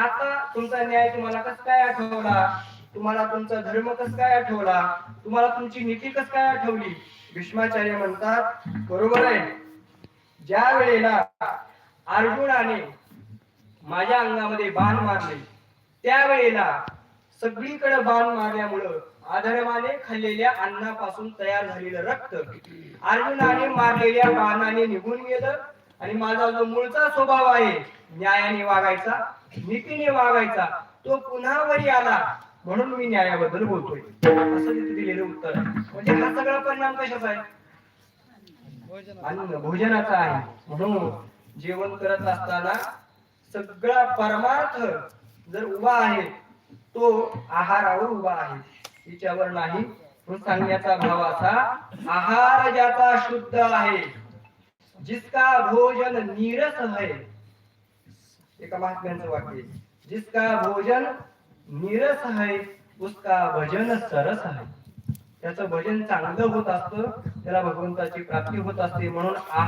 आता तुमचा न्याय तुम्हाला कस काय आठवला? तुम्हाला तुमचा धर्म कस काय आठवला? तुम्हाला तुमची नीती कस काय आठवली? भीष्माचार्य म्हणतात बरोबर आहे. ज्या वेळेला अर्जुनाने माझ्या अंगामध्ये बाण मारले त्यावेळेला सगळीकडे बाण मारल्यामुळं अधर्माने खाल्लेल्या अन्नापासून तयार झालेलं रक्त अर्जुनाने मारलेल्या बाणाने निघून गेलं. आणि माझा जो मूळचा स्वभाव आहे न्यायाने वागायचा नीतीने वागायचा तो पुन्हा वरी आला म्हणून मी न्यायाबद्दल बोलतोय. असं तिथे दिलेलं उत्तर. म्हणजे हा सगळा परिणाम कशाचा आहे? अन्न भोजनाचा आहे. म्हणून जेवण करत असताना सगळा परमार्थ जर उभा आहे तो आहारावर उभा आहे. तिच्यावर नाही म्हणून सांगण्याचा भाव असा आहार ज्याचा शुद्ध आहे जिसका भोजन नीरस है एका महात्म्यांचं वाक्य जिसका भोजन नीरस है उसका भजन सरस है. त्याचं भजन चांगलं होत असतं त्याला भगवंताची प्राप्ती होत असते म्हणून